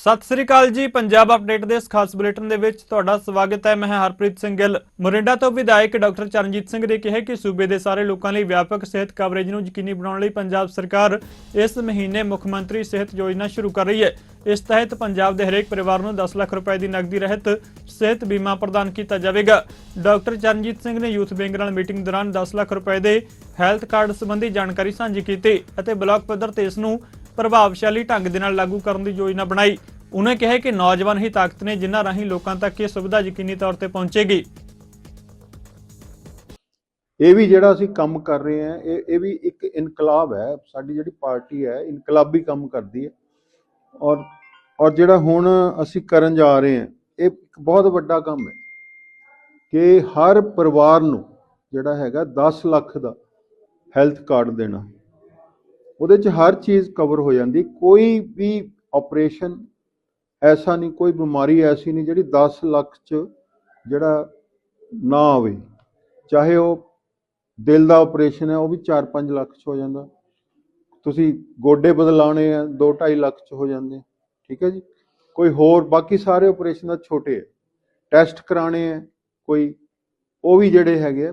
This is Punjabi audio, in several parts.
ਸਤਿ ਸ੍ਰੀ ਅਕਾਲ ਜੀ, ਪੰਜਾਬ ਅਪਡੇਟ ਦੇ ਇਸ ਖਾਸ ਬੁਲੇਟਿਨ ਦੇ ਵਿੱਚ ਤੁਹਾਡਾ ਸਵਾਗਤ ਹੈ। ਮੈਂ ਹਰਪ੍ਰੀਤ ਸਿੰਘ ਗਿੱਲ। ਮੋਰਿੰਡਾ ਤੋਂ ਵਿਧਾਇਕ ਡਾਕਟਰ ਚਰਨਜੀਤ ਸਿੰਘ ਨੇ ਕਿਹਾ ਕਿ ਸੂਬੇ ਦੇ ਸਾਰੇ ਲੋਕਾਂ ਲਈ ਵਿਆਪਕ ਸਿਹਤ ਕਵਰੇਜ ਨੂੰ ਯਕੀਨੀ ਬਣਾਉਣ ਲਈ ਪੰਜਾਬ ਸਰਕਾਰ ਇਸ ਮਹੀਨੇ ਮੁੱਖ ਮੰਤਰੀ ਸਿਹਤ ਯੋਜਨਾ ਸ਼ੁਰੂ ਕਰ ਰਹੀ ਹੈ। ਇਸ ਤਹਿਤ ਪੰਜਾਬ ਦੇ ਹਰੇਕ ਪਰਿਵਾਰ ਨੂੰ 10 ਲੱਖ ਰੁਪਏ ਦੀ ਨਕਦੀ ਰਹਿਤ ਸਿਹਤ ਬੀਮਾ ਪ੍ਰਦਾਨ ਕੀਤਾ ਜਾਵੇਗਾ। ਡਾਕਟਰ ਚਰਨਜੀਤ ਸਿੰਘ ਨੇ ਯੂਥ ਬੈਂਕ ਨਾਲ ਮੀਟਿੰਗ ਦੌਰਾਨ 10 ਲੱਖ ਰੁਪਏ ਦੇ ਹੈਲਥ ਕਾਰਡ ਸੰਬੰਧੀ ਜਾਣਕਾਰੀ ਸਾਂਝੀ ਕੀਤੀ ਅਤੇ ਬਲਾਕ ਪੱਧਰ ਤੇ ਇਸ ਨੂੰ ਪ੍ਰਭਾਵਸ਼ਾਲੀ ਢੰਗ ਦੇ ਨਾਲ ਲਾਗੂ ਕਰਨ ਦੀ ਯੋਜਨਾ ਬਣਾਈ। ਉਨ੍ਹਾਂ ਕਿਹਾ ਕਿ ਨੌਜਵਾਨ ਹੀ ਤਾਕਤ ਨੇ, ਜਿਨ੍ਹਾਂ ਰਾਹੀਂ ਲੋਕਾਂ ਤੱਕ ਇਹ ਸੁਵਿਧਾ ਯਕੀਨੀ ਤੌਰ ਤੇ ਪਹੁੰਚੇਗੀ। ਇਹ ਵੀ ਜਿਹੜਾ ਅਸੀਂ ਕੰਮ ਕਰ ਰਹੇ ਹਾਂ, ਇਹ ਇਹ ਵੀ ਇੱਕ ਇਨਕਲਾਬ ਹੈ, ਸਾਡੀ ਜਿਹੜੀ ਪਾਰਟੀ ਹੈ, ਇਨਕਲਾਬੀ ਕੰਮ ਕਰਦੀ ਹੈ। ਔਰ ਔਰ ਜਿਹੜਾ ਹੁਣ ਅਸੀਂ ਕਰਨ ਜਾ ਰਹੇ ਹਾਂ, ਇਹ ਇੱਕ ਬਹੁਤ ਵੱਡਾ ਕੰਮ ਹੈ ਕਿ ਹਰ ਪਰਿਵਾਰ ਨੂੰ ਜਿਹੜਾ ਹੈਗਾ 10 ਲੱਖ ਦਾ ਹੈਲਥ ਕਾਰਡ ਦੇਣਾ। ਉਹਦੇ 'ਚ ਹਰ ਚੀਜ਼ ਕਵਰ ਹੋ ਜਾਂਦੀ ਕੋਈ ਵੀ ਆਪਰੇਸ਼ਨ ਐਸਾ ਨਹੀਂ ਕੋਈ ਬਿਮਾਰੀ ਐਸੀ ਨਹੀਂ ਜਿਹੜੀ 10 ਲੱਖ 'ਚ ਜਿਹੜਾ ਨਾ ਆਵੇ। ਚਾਹੇ ਉਹ ਦਿਲ ਦਾ ਆਪਰੇਸ਼ਨ ਹੈ ਉਹ ਵੀ 4-5 ਲੱਖ 'ਚ ਹੋ ਜਾਂਦਾ। ਤੁਸੀਂ ਗੋਡੇ ਬਦਲਾਉਣੇ ਆ 2-2.5 ਲੱਖ 'ਚ ਹੋ ਜਾਂਦੇ ਠੀਕ ਹੈ ਜੀ? ਕੋਈ ਹੋਰ ਬਾਕੀ ਸਾਰੇ ਆਪਰੇਸ਼ਨ ਦਾ ਛੋਟੇ ਹੈ ਟੈਸਟ ਕਰਾਣੇ ਹੈ ਕੋਈ ਉਹ ਵੀ ਜਿਹੜੇ ਹੈਗੇ ਆ,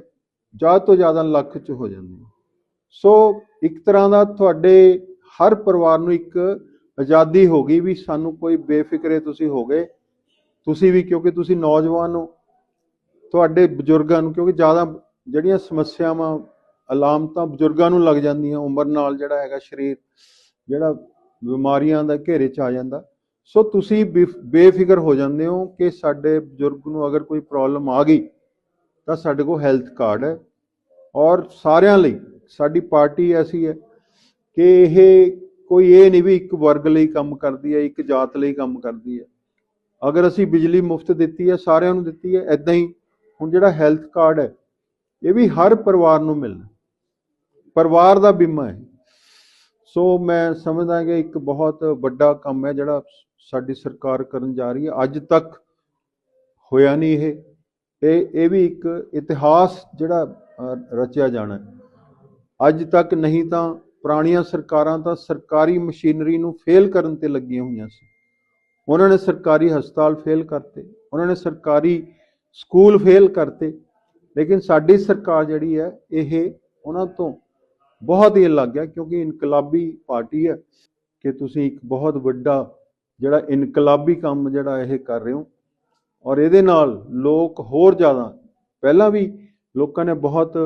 ਜ਼ਿਆਦਾ ਤੋਂ ਜ਼ਿਆਦਾ ਲੱਖ 'ਚ ਹੋ ਜਾਂਦੇ ਆ। ਸੋ ਇੱਕ ਤਰ੍ਹਾਂ ਦਾ ਤੁਹਾਡੇ ਹਰ ਪਰਿਵਾਰ ਨੂੰ ਇੱਕ ਆਜ਼ਾਦੀ ਹੋ ਗਈ ਵੀ ਸਾਨੂੰ ਕੋਈ ਬੇਫਿਕਰੇ ਤੁਸੀਂ ਹੋ ਗਏ। ਤੁਸੀਂ ਵੀ ਕਿਉਂਕਿ ਤੁਸੀਂ ਨੌਜਵਾਨ ਹੋ, ਤੁਹਾਡੇ ਬਜ਼ੁਰਗਾਂ ਨੂੰ ਕਿਉਂਕਿ ਜ਼ਿਆਦਾ ਜਿਹੜੀਆਂ ਸਮੱਸਿਆਵਾਂ, ਅਲਾਮਤਾਂ ਬਜ਼ੁਰਗਾਂ ਨੂੰ ਲੱਗ ਜਾਂਦੀਆਂ, ਉਮਰ ਨਾਲ ਜਿਹੜਾ ਹੈਗਾ ਸਰੀਰ, ਜਿਹੜਾ ਬਿਮਾਰੀਆਂ ਦਾ ਘੇਰੇ 'ਚ ਆ ਜਾਂਦਾ। ਸੋ ਤੁਸੀਂ ਬੇਫ- ਬੇਫਿਕਰ ਹੋ ਜਾਂਦੇ ਹੋ ਕਿ ਸਾਡੇ ਬਜ਼ੁਰਗ ਨੂੰ ਅਗਰ ਕੋਈ ਪ੍ਰੋਬਲਮ ਆ ਗਈ ਤਾਂ ਸਾਡੇ ਕੋਲ ਹੈਲਥ ਕਾਰਡ ਹੈ ਔਰ ਸਾਰਿਆਂ ਲਈ ਸਾਡੀ ਪਾਰਟੀ ਐਸੀ ਹੈ ਕਿ ਇਹ ਕੋਈ ਇਹ ਨਹੀਂ ਵੀ ਇੱਕ ਵਰਗ ਲਈ ਕੰਮ ਕਰਦੀ ਹੈ, ਇੱਕ ਜਾਤ ਲਈ ਕੰਮ ਕਰਦੀ ਹੈ। ਅਗਰ ਅਸੀਂ ਬਿਜਲੀ ਮੁਫਤ ਦਿੱਤੀ ਹੈ, ਸਾਰਿਆਂ ਨੂੰ ਦਿੱਤੀ ਹੈ ਐਦਾਂ ਹੀ ਹੁਣ ਜਿਹੜਾ ਹੈਲਥ ਕਾਰਡ ਹੈ, ਇਹ ਵੀ ਹਰ ਪਰਿਵਾਰ ਨੂੰ ਮਿਲਣਾ ਪਰਿਵਾਰ ਦਾ ਬੀਮਾ ਹੈ। ਸੋ ਮੈਂ ਸਮਝਦਾ ਕਿ ਇੱਕ ਬਹੁਤ ਵੱਡਾ ਕੰਮ ਹੈ ਜਿਹੜਾ ਸਾਡੀ ਸਰਕਾਰ ਕਰਨ ਜਾ ਰਹੀ ਹੈ। ਅੱਜ ਤੱਕ ਹੋਇਆ ਨਹੀਂ ਇਹ। ਇਹ ਇਹ ਵੀ ਇੱਕ ਇਤਿਹਾਸ ਜਿਹੜਾ ਰਚਿਆ ਜਾਣਾ ਹੈ। ਅੱਜ ਤੱਕ ਨਹੀਂ ਤਾਂ ਪੁਰਾਣੀਆਂ ਸਰਕਾਰਾਂ ਤਾਂ ਸਰਕਾਰੀ ਮਸ਼ੀਨਰੀ ਨੂੰ ਫੇਲ ਕਰਨ ਤੇ ਲੱਗੀਆਂ ਹੋਈਆਂ ਸੀ। ਉਹਨਾਂ ਨੇ ਸਰਕਾਰੀ ਹਸਪਤਾਲ ਫੇਲ ਕਰਤੇ, ਉਹਨਾਂ ਨੇ ਸਰਕਾਰੀ ਸਕੂਲ ਫੇਲ ਕਰਤੇ, ਲੇਕਿਨ ਸਾਡੀ ਸਰਕਾਰ ਜਿਹੜੀ ਹੈ, ਇਹ ਉਹਨਾਂ ਤੋਂ ਬਹੁਤ ਹੀ ਅਲੱਗ ਹੈ, ਕਿਉਂਕਿ ਇਨਕਲਾਬੀ ਪਾਰਟੀ ਹੈ ਕਿ ਤੁਸੀਂ ਇੱਕ ਬਹੁਤ ਵੱਡਾ ਜਿਹੜਾ ਇਨਕਲਾਬੀ ਕੰਮ ਜਿਹੜਾ ਇਹ ਕਰ ਰਹੇ ਹੋ ਔਰ ਇਹਦੇ ਨਾਲ ਲੋਕ ਹੋਰ ਜ਼ਿਆਦਾ, ਪਹਿਲਾਂ ਵੀ ਲੋਕਾਂ ਨੇ ਬਹੁਤ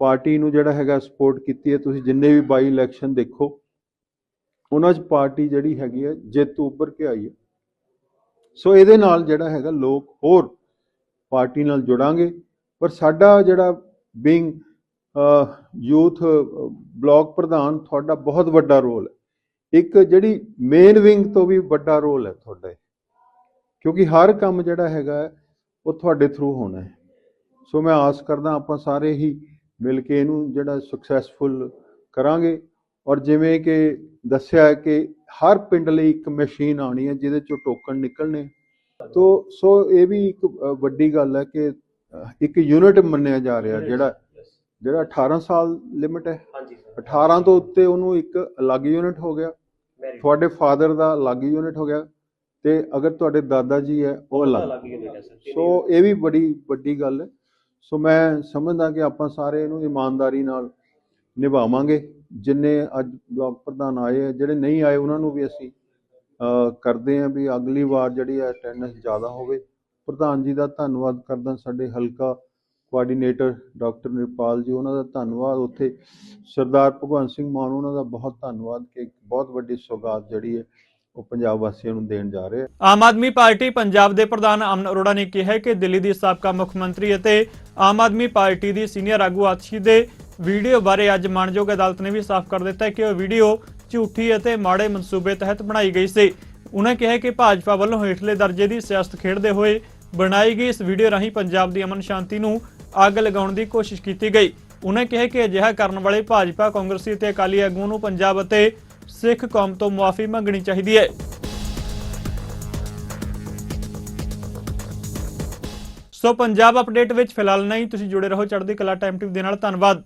ਪਾਰਟੀ ਨੂੰ ਜਿਹੜਾ ਹੈਗਾ ਸਪੋਰਟ ਕੀਤੀ ਹੈ, ਤੁਸੀਂ ਜਿੰਨੇ ਵੀ ਬਾਈ ਇਲੈਕਸ਼ਨ ਦੇਖੋ, ਉਹਨਾਂ 'ਚ ਪਾਰਟੀ ਜਿਹੜੀ ਹੈਗੀ ਹੈ, ਜਿੱਤ ਉੱਭਰ ਕੇ ਆਈ ਹੈ। ਸੋ ਇਹਦੇ ਨਾਲ ਜਿਹੜਾ ਹੈਗਾ ਲੋਕ ਹੋਰ ਪਾਰਟੀ ਨਾਲ ਜੁੜਾਂਗੇ, ਪਰ ਸਾਡਾ ਜਿਹੜਾ ਬੀਇੰਗ ਯੂਥ ਬਲਾਕ ਪ੍ਰਧਾਨ ਤੁਹਾਡਾ ਬਹੁਤ ਵੱਡਾ ਰੋਲ ਹੈ। ਇੱਕ ਜਿਹੜੀ ਮੇਨ ਵਿੰਗ ਤੋਂ ਵੀ ਵੱਡਾ ਰੋਲ ਹੈ ਤੁਹਾਡਾ ਕਿਉਂਕਿ ਹਰ ਕੰਮ ਜਿਹੜਾ ਹੈਗਾ, ਉਹ ਤੁਹਾਡੇ ਥਰੂ ਹੋਣਾ ਹੈ। ਸੋ ਮੈਂ ਆਸ ਕਰਦਾ ਆਪਾਂ ਸਾਰੇ ਹੀ ਮਿਲ ਕੇ ਇਹਨੂੰ ਜਿਹੜਾ ਸਕਸੈਸਫੁਲ ਕਰਾਂਗੇ। ਔਰ ਜਿਵੇਂ ਕਿ ਦੱਸਿਆ ਕਿ ਹਰ ਪਿੰਡ ਲਈ ਇੱਕ ਮਸ਼ੀਨ ਆਣੀ ਹੈ ਜਿਹਦੇ ਚੋਂ ਟੋਕਨ ਨਿਕਲਣੇ। ਤੋ ਸੋ ਇਹ ਵੀ ਇੱਕ ਵੱਡੀ ਗੱਲ ਹੈ ਕਿ ਇੱਕ ਯੂਨਿਟ ਮੰਨਿਆ ਜਾ ਰਿਹਾ ਜਿਹੜਾ ਜਿਹੜਾ 18 ਸਾਲ ਲਿਮਿਟ ਹੈ। ਹਾਂਜੀ ਸਰ 18 ਤੋਂ ਉੱਤੇ ਉਹਨੂੰ ਇੱਕ ਅਲੱਗ ਯੂਨਿਟ ਹੋ ਗਿਆ। ਤੁਹਾਡੇ ਫਾਦਰ ਦਾ ਅਲੱਗ ਯੂਨਿਟ ਹੋ ਗਿਆ। ਤੇ ਅਗਰ ਤੁਹਾਡੇ ਦਾਦਾ ਜੀ ਹੈ ਉਹ ਅਲੱਗ। ਸੋ ਇਹ ਵੀ ਬੜੀ ਵੱਡੀ ਗੱਲ ਹੈ। ਸੋ ਮੈਂ ਸਮਝਦਾ ਕਿ ਆਪਾਂ ਸਾਰੇ ਇਹਨੂੰ ਇਮਾਨਦਾਰੀ ਨਾਲ ਨਿਭਾਵਾਂਗੇ। ਜਿੰਨੇ ਅੱਜ ਬਲਾਕ ਪ੍ਰਧਾਨ ਆਏ ਆ, ਜਿਹੜੇ ਨਹੀਂ ਆਏ, ਉਹਨਾਂ ਨੂੰ ਵੀ ਅਸੀਂ ਕਰਦੇ ਹਾਂ ਵੀ ਅਗਲੀ ਵਾਰ ਜਿਹੜੀ ਹੈ ਅਟੈਂਡੈਂਸ ਜ਼ਿਆਦਾ ਹੋਵੇ। ਪ੍ਰਧਾਨ ਜੀ ਦਾ ਧੰਨਵਾਦ ਕਰਦਾ ਸਾਡੇ ਹਲਕਾ ਕੋਆਰਡੀਨੇਟਰ ਡਾਕਟਰ ਨਿਰਪਾਲ ਜੀ, ਉਹਨਾਂ ਦਾ ਧੰਨਵਾਦ। ਉੱਥੇ ਸਰਦਾਰ ਭਗਵੰਤ ਸਿੰਘ ਮਾਨ, ਉਹਨਾਂ ਦਾ ਬਹੁਤ ਧੰਨਵਾਦ ਕਿ ਇੱਕ ਬਹੁਤ ਵੱਡੀ ਸੌਗਾਤ ਜਿਹੜੀ ਹੈ ਉਹ ਪੰਜਾਬ ਵਾਸੀਆਂ ਨੂੰ ਦੇਣ ਜਾ ਰਹੇ ਆ। ਆਮ ਆਦਮੀ ਪਾਰਟੀ ਪੰਜਾਬ ਦੇ ਪ੍ਰਧਾਨ ਅਮਨ ਅਰੋੜਾ ਨੇ ਕਿਹਾ ਕਿ ਦਿੱਲੀ ਦੀ ਸਾਬਕਾ ਮੁੱਖ ਮੰਤਰੀ ਅਤੇ ਆਮ ਆਦਮੀ ਪਾਰਟੀ ਦੀ ਸੀਨੀਅਰ ਆਗੂ ਆਤਸ਼ੀ ਦੇ ਵੀਡੀਓ ਬਾਰੇ ਅੱਜ ਮਾਨਯੋਗ ਅਦਾਲਤ ਨੇ ਵੀ ਸਾਫ਼ ਕਰ ਦਿੱਤਾ ਕਿ ਉਹ ਵੀਡੀਓ ਝੂਠੀ ਅਤੇ ਮਾੜੇ ਮਨਸੂਬੇ ਤਹਿਤ ਬਣਾਈ ਗਈ ਸੀ। ਉਨ੍ਹਾਂ ਕਿਹਾ ਕਿ ਭਾਜਪਾ ਵੱਲੋਂ ਹੇਠਲੇ ਦਰਜੇ ਦੀ ਸਿਆਸਤ ਖੇਡਦੇ ਹੋਏ ਬਣਾਈ ਗਈ ਇਸ ਵੀਡੀਓ ਰਾਹੀਂ ਪੰਜਾਬ ਦੀ ਅਮਨ ਸ਼ਾਂਤੀ ਨੂੰ ਅੱਗ ਲਗਾਉਣ ਦੀ ਕੋਸ਼ਿਸ਼ ਕੀਤੀ ਗਈ। ਉਨ੍ਹਾਂ ਕਿਹਾ ਕਿ ਅਜਿਹਾ ਕਰਨ ਵਾਲੇ ਭਾਜਪਾ, ਕਾਂਗਰਸੀ ਅਤੇ ਅਕਾਲੀ ਆਗੂਆਂ ਨੂੰ ਪੰਜਾਬ ਅਤੇ ਸਿੱਖ ਕੌਮ ਤੋਂ ਮੁਆਫੀ ਮੰਗਣੀ ਚਾਹੀਦੀ ਹੈ। ਸੋ ਪੰਜਾਬ ਅਪਡੇਟ ਵਿੱਚ ਫਿਲਹਾਲ ਨਹੀਂ, ਤੁਸੀਂ ਜੁੜੇ ਰਹੋ ਚੜ੍ਹਦੀ ਕਲਾ ਟਾਈਮ ਟੀਵੀ ਦੇ ਨਾਲ। ਧੰਨਵਾਦ।